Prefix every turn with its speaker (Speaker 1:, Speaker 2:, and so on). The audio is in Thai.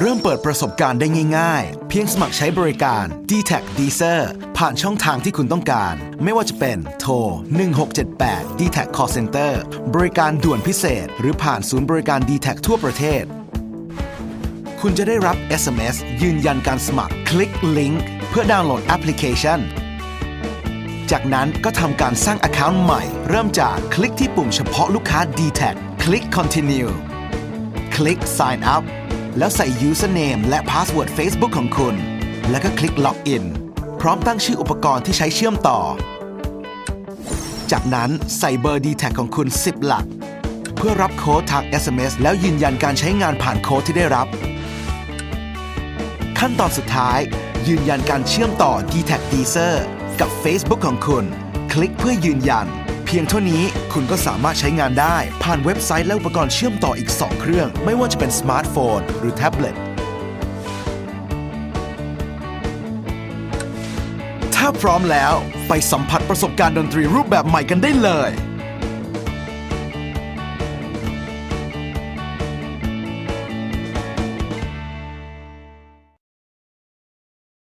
Speaker 1: เริ่มเปิดประสบการณ์ได้ง่าย ๆ เพียงสมัครใช้บริการ d t a c Deezer ผ่านช่องทางที่คุณต้องการ ไม่ว่าจะเป็นโทร 1678 d t a c Call Center บริการด่วนพิเศษ หรือผ่านศูนย์บริการ d t a c ทั่วประเทศ คุณจะได้รับ SMS ยืนยันการสมัคร คลิกลิงก์เพื่อดาวน์โหลดแอปพลิเคชัน จากนั้นก็ทำการสร้าง Account ใหม่ เริ่มจากคลิกที่ปุ่มเฉพาะลูกค้า d t a c คลิก Continue คลิก Sign Up แล้วใส่ Username และ Password Facebook ของคุณ แล้วก็คลิก Login พร้อมตั้งชื่ออุปกรณ์ที่ใช้เชื่อมต่อ จากนั้นใส่เบอร์ d t a c ของคุณ 10 หลัก เพื่อรับโค้ดทาง SMS แล้วยืนยันการใช้งานผ่านโค้ดที่ได้รับ ขั้นตอนสุดท้าย ยืนยันการเชื่อมต่อ d t a c Deezer กับ Facebook ของคุณ คลิกเพื่อยืนยัน พียงเท่านี้คุณก็สามารถใช้งานได้ ผ่านเว็บไซต์และอุปกรณ์เชื่อมต่ออีก 2 เครื่อง ไม่ว่าจะเป็นสมาร์ทโฟน หรือแท็บเล็ต ถ้าพร้อมแล้วไปสัมผัสประสบการณ์ดนตรีรูปแบบใหม่กันได้เลย